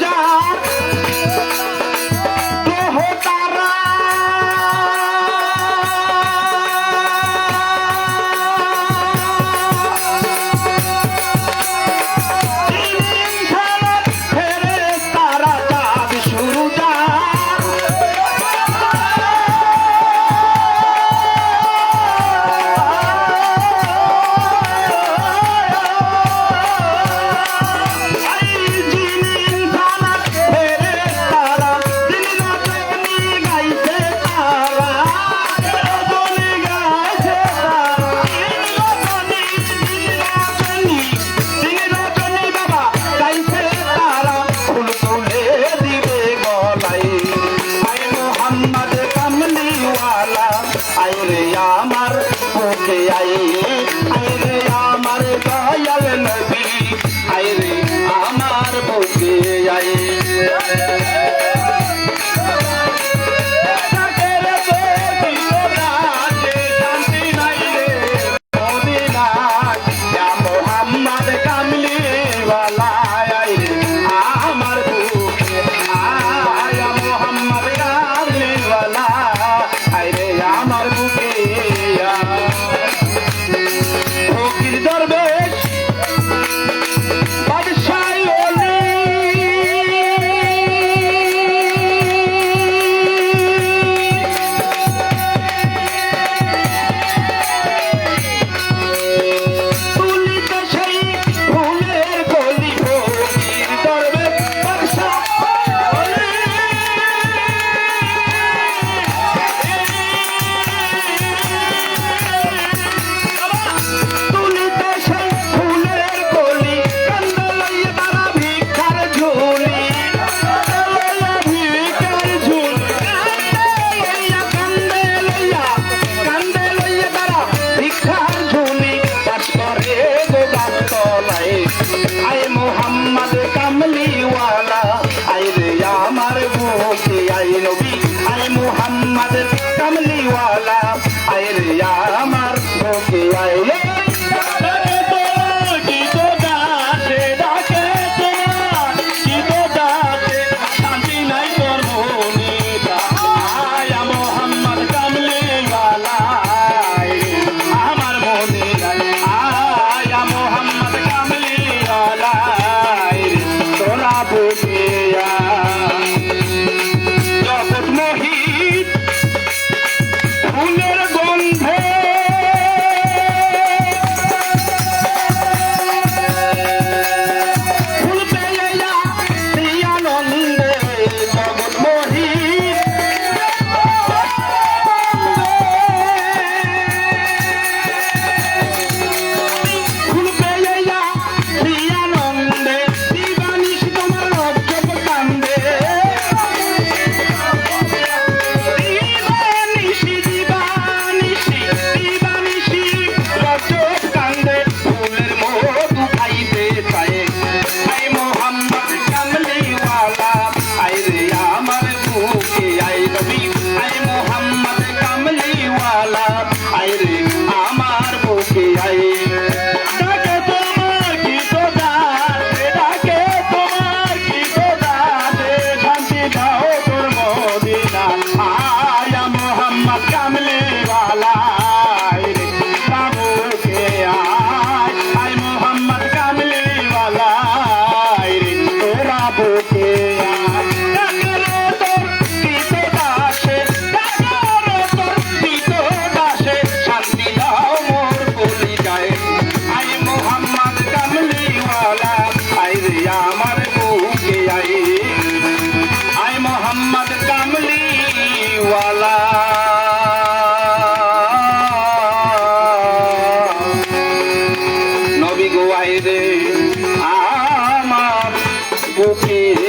dark Thank you. বাবুকে কামলিওয়ালা নবী গোয়াই রে আমার বুকের